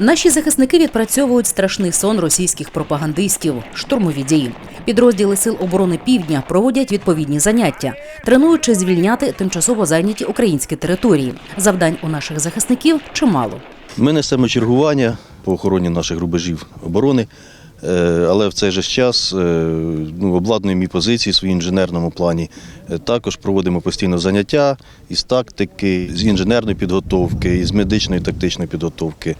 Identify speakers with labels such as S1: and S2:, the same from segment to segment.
S1: Наші захисники відпрацьовують страшний сон російських пропагандистів, штурмові дії. Підрозділи сил оборони Півдня проводять відповідні заняття, тренуючи звільняти тимчасово зайняті українські території. Завдань у наших захисників чимало.
S2: Ми несемо чергування по охороні наших рубежів оборони, е, але в цей же час е, ну, обладнуємо і позиції в своїм інженерному плані. Е, Також проводимо постійно заняття із тактики, з інженерної підготовки, із медичної тактичної підготовки.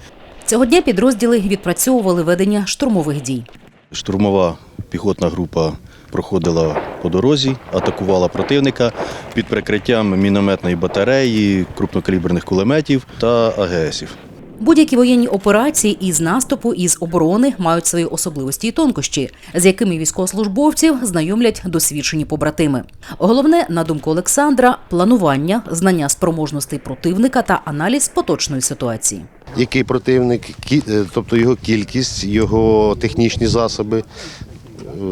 S1: Цього дня підрозділи відпрацьовували ведення штурмових дій.
S2: Штурмова піхотна група проходила по дорозі, атакувала противника під прикриттям мінометної батареї, крупнокаліберних кулеметів та АГСів.
S1: Будь-які воєнні операції із наступу із оборони мають свої особливості і тонкощі, з якими військовослужбовців знайомлять досвідчені побратими. Головне, на думку Олександра, планування, знання спроможностей противника та аналіз поточної ситуації.
S3: Який противник, е, тобто його кількість, його технічні засоби.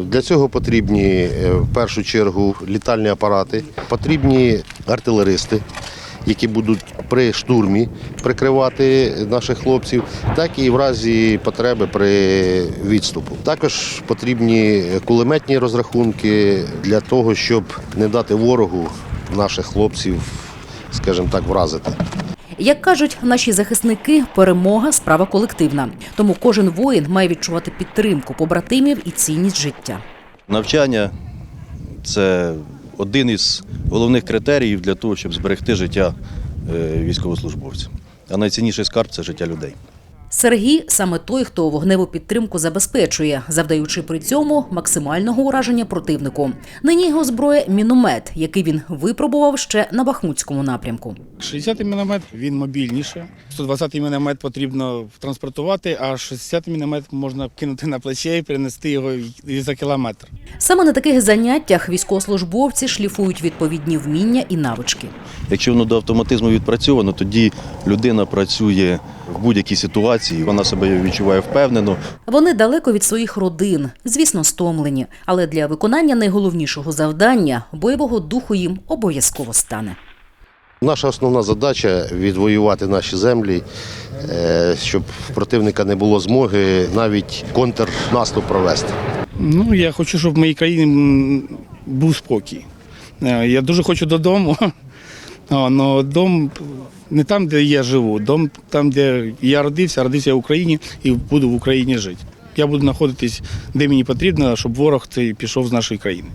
S3: Для цього потрібні е, в першу чергу літальні апарати, потрібні артилеристи, які будуть при штурмі прикривати наших хлопців, так і в разі потреби при відступу. Також потрібні кулеметні розрахунки для того, щоб не дати ворогу наших хлопців, скажімо так, вразити.
S1: Як кажуть наші захисники, перемога справа колективна. Тому кожен воїн має відчувати підтримку побратимів і цінність життя.
S2: Навчання це один із головних критеріїв для того, щоб зберегти життя е, військовослужбовців. А найцінніший скарб це життя людей.
S1: Сергій саме той, хто вогневу підтримку забезпечує, завдаючи при цьому максимального ураження противнику. Нині його зброя міномет, який він випробував ще на Бахмутському напрямку.
S4: 60-й міномет він мобільніше. 120-й міномет потрібно транспортувати, а 60-й міномет можна кинути на плече і перенести його і за кілометр.
S1: Саме на таких заняттях військовослужбовці шліфують відповідні вміння і навички.
S2: Якщо воно до автоматизму відпрацьовано, тоді людина працює в будь-якій ситуації, вона себе відчуває впевнено.
S1: Вони далеко від своїх родин, звісно, стомлені, але для виконання найголовнішого завдання бойового духу їм обов'язково стане.
S3: Наша основна задача відвоювати наші землі, е, щоб в противника не було змоги навіть контрнаступ провести.
S4: Ну, я хочу, щоб в моїй країні був спокій. Е, Я дуже хочу додому. Але дом не там, де я живу, дом там, де я родився, родився в Україні і буду в Україні жити. Я буду знаходитись, де мені потрібно, щоб ворог цей пішов з нашої країни.